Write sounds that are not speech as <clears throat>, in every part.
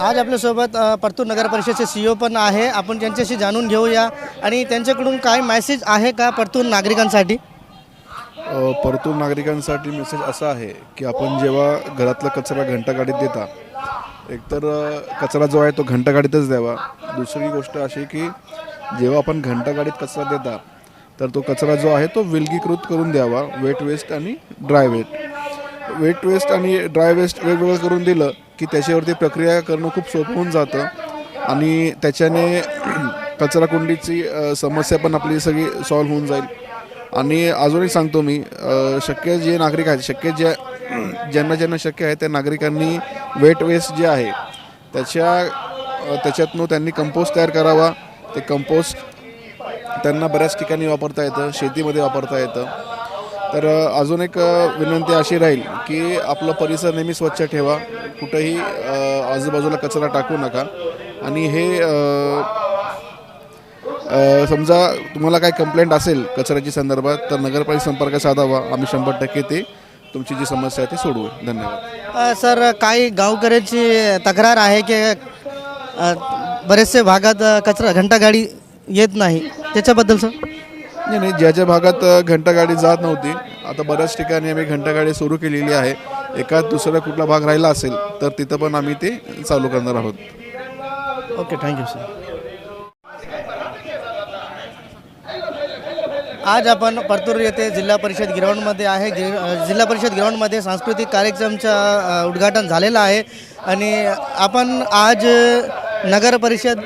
आज आपल्यासोबत परतूर नगर परिषदेचे सी ओ पण आहे. आपण त्यांच्याशी जाणून घेऊया. आणि त्यांच्याकडून काय मेसेज आहे का परतूर नागरिकांसाठी? परतूर नागरिकांसाठी मेसेज असा आहे की आपण जेव्हा घरातला कचरा घंटागाडीत देता एकतर कचरा जो आहे तो घंटागाडीतच द्यावा. दुसरी गोष्ट अशी की जेव्हा आपण घंटागाडीत कचरा देता तर तो कचरा जो आहे तो विलगीकृत करून द्यावा. वेट वेस्ट आणि ड्राय वेट वेट वेस्ट आणि ड्राय वेस्ट वेगवेगळं करून दिलं की त्याच्यावरती प्रक्रिया करणं खूप सोपं होऊन जातं. आणि त्याच्याने <clears throat> कचरा कुंडीची समस्या पण आपली सगळी सॉल्व्ह होऊन जाईल. आणि अजूनही सांगतो मी शक्य जे नागरिक आहेत शक्य ज्या <clears throat> ज्यांना ज्यांना शक्य आहे त्या नागरिकांनी वेट वेस्ट जे आहे त्याच्या त्याच्यातनं त्यांनी कंपोस्ट तयार करावा. ते कंपोस्ट त्यांना बऱ्याच ठिकाणी वापरता येतं शेतीमध्ये वापरता येतं. तर अजून एक विनंती अशी राहील की आपलं परिसर नेहमी स्वच्छ ठेवा. कुठंही आजूबाजूला कचरा टाकू नका. आणि हे समजा तुम्हाला काही कंप्लेंट असेल कचऱ्याची संदर्भात तर नगरपालिका संपर्क साधावा. आम्ही शंभर टक्के ते तुमची जी समस्या आहे ती सोडवू. धन्यवाद. सर काही गावकऱ्यांची तक्रार आहे की बरेचसे भागात कचरा घंटागाडी येत नाही. त्याच्याबद्दल सर? नाही नाही ज्या ज्या भागात घंटागाडी जात नव्हती आता बऱ्याच ठिकाणी आम्ही घंटागाडी सुरू केलेली आहे. एका दुसरा कुठला भाग राहिला असेल तर तिथं पण आम्ही ते चालू करणार आहोत. Okay thank you sir. आज आपण परतूर येथे जिल्हा परिषद ग्राउंडमध्ये आहे जिल्हा परिषद ग्राउंडमध्ये सांस्कृतिक कार्यक्रमचं उद्घाटन झालेलं आहे. आणि आपण आज नगर परिषद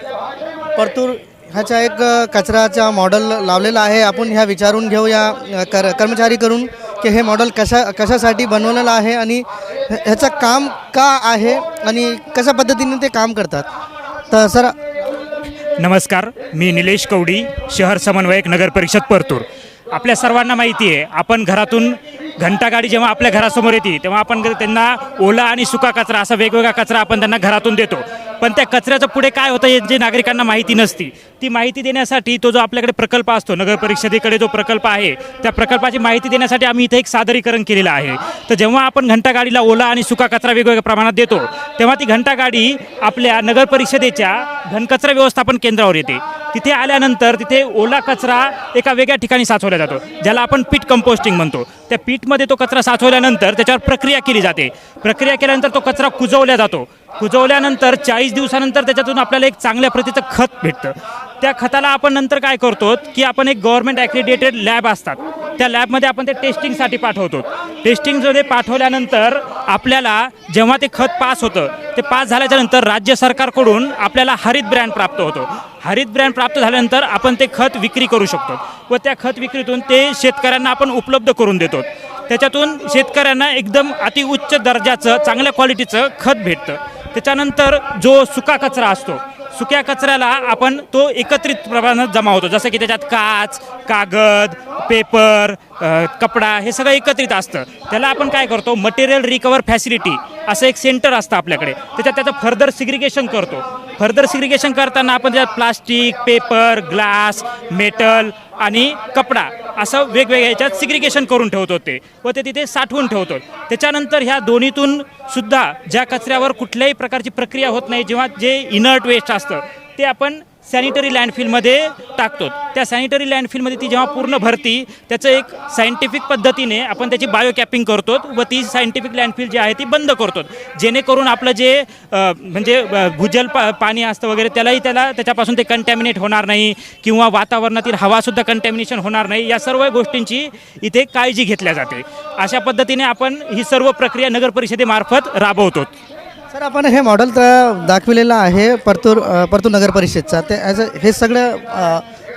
परतूर ह्याचा एक कचराचा मॉडेल लावलेला आहे. आपण ह्या विचारून घेऊया कर कर्मचारी करून की हे मॉडेल कशा कशासाठी बनवलेलं आहे आणि ह्याचं काम का आहे आणि कशा पद्धतीने ते काम करतात. तर सर नमस्कार. मी निलेश कवडी शहर समन्वयक नगर परिषद परतूर. आपल्या सर्वांना माहिती आहे आपण घरातून घंटागाडी जेव्हा आपल्या घरासमोर येते तेव्हा आपण त्यांना ओला आणि सुका कचरा असा वेगवेगळा कचरा आपण त्यांना घरातून देतो. पण त्या कचऱ्याचं पुढे काय होतं हे जे नागरिकांना माहिती नसती ती माहिती देण्यासाठी तो जो आपल्याकडे प्रकल्प असतो नगर परिषदेकडे जो प्रकल्प आहे त्या प्रकल्पाची माहिती देण्यासाठी आम्ही इथे एक सादरीकरण केलेलं आहे. तर जेव्हा आपण घंटागाडीला ओला आणि सुका कचरा वेगवेगळ्या प्रमाणात देतो तेव्हा ती घंटागाडी आपल्या नगर परिषदेच्या घनकचरा व्यवस्थापन केंद्रावर येते. तिथे आल्यानंतर तिथे ओला कचरा एका वेगळ्या ठिकाणी साचवला जातो ज्याला आपण पीठ कंपोस्टिंग म्हणतो. त्या पीठमध्ये तो कचरा साचवल्यानंतर त्याच्यावर प्रक्रिया केली जाते. प्रक्रिया केल्यानंतर तो कचरा कुजवला जातो. कुजवल्यानंतर चाळीस दिवसानंतर त्याच्यातून आपल्याला एक चांगल्या प्रतीचं खत भेटतं. त्या खताला आपण नंतर काय करतो की आपण एक गव्हर्नमेंट ॲक्रिडेटेड लॅब असतात. त्या लॅबमध्ये आपण ते टेस्टिंगसाठी पाठवतो. टेस्टिंगमध्ये पाठवल्यानंतर आपल्याला जेव्हा ते खत पास होतं ते पास झाल्याच्यानंतर राज्य सरकारकडून आपल्याला हरित ब्रँड प्राप्त होतो. हरित ब्रँड प्राप्त झाल्यानंतर आपण ते खत विक्री करू शकतो. व त्या खत विक्रीतून ते शेतकऱ्यांना आपण उपलब्ध करून देतो. त्याच्यातून शेतकऱ्यांना एकदम अतिउच्च दर्जाचं चांगल्या क्वालिटीचं खत भेटतं. त्याच्यानंतर जो सुका कचरा असतो सुक्या कचऱ्याला आपण तो एकत्रित प्रमाणात जमा होतो. जसं की त्याच्यात काच कागद पेपर कपडा हे सगळं एकत्रित असतं. त्याला आपण काय करतो? मटेरियल रिकवर फॅसिलिटी असं एक सेंटर असतं आपल्याकडे. त्याच्यात त्याचं फर्दर सिग्रिगेशन करतो. फर्दर सिग्रिगेशन करताना आपण त्याच्यात प्लास्टिक पेपर ग्लास मेटल आणि कपडा असं वेगवेगळ्या ह्याच्यात सिग्रिगेशन करून ठेवत होते व ते तिथे साठवून ठेवतो त्याच्यानंतर ह्या दोन्हीतून सुद्धा ज्या कचऱ्यावर कुठल्याही प्रकारची प्रक्रिया होत नाही जेव्हा जे इनर्ट वेस्ट असतं ते आपण सॅनिटरी लँडफिलमध्ये टाकतो. त्या सॅनिटरी लँडफिलमध्ये ती जेव्हा पूर्ण भरती त्याचं एक सायंटिफिक पद्धतीने आपण त्याची बायोकॅपिंग करतो व ती सायंटिफिक लँडफिल जी आहे ती बंद करतो. जेणेकरून आपलं जे म्हणजे भूजल पा पाणी असतं वगैरे त्यालाही त्याला त्याच्यापासून ते कंटॅमिनेट होणार नाही किंवा वातावरणातील हवासुद्धा कंटॅमिनेशन होणार नाही. या सर्व गोष्टींची इथे काळजी घेतल्या जाते. अशा पद्धतीने आपण ही सर्व प्रक्रिया नगर परिषदेमार्फत राबवतो. सर आपण हे मॉडेल तर दाखविलेलं आहे परतूर परतूर नगर परिषदचा. ते ॲज अ हे सगळं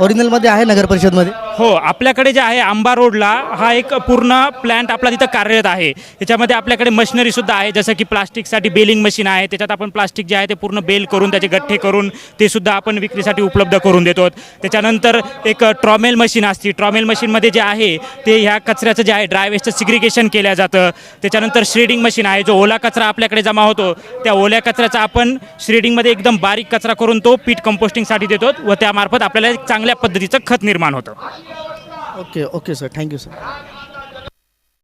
ओरिजिनलमध्ये आहे नगर परिषदमध्ये? हो आपल्याकडे जे आहे आंबा रोडला हा एक पूर्ण प्लॅन्ट आपला तिथं कार्यरत आहे. त्याच्यामध्ये आपल्याकडे मशिनरीसुद्धा आहे जसं की प्लास्टिकसाठी बेलिंग मशीन आहे त्याच्यात आपण प्लास्टिक जे आहे ते पूर्ण बेल करून त्याचे गठ्ठे करून ते सुद्धा आपण विक्रीसाठी उपलब्ध करून देतो. त्याच्यानंतर एक ट्रॉमेल मशीन असते ट्रॉमेल मशीनमध्ये जे आहे ते ह्या कचऱ्याचं जे आहे ड्राय सिग्रिगेशन केलं जातं. त्याच्यानंतर श्रेडिंग मशीन आहे जो ओला कचरा आपल्याकडे जमा होतो त्या ओल्या कचऱ्याचा आपण श्रेडिंगमध्ये एकदम बारीक कचरा करून तो पीठ कंपोस्टिंगसाठी देतो व त्यामार्फत आपल्याला एक चांगल्या पद्धतीचं खत निर्माण होतं. Okay okay sir thank you sir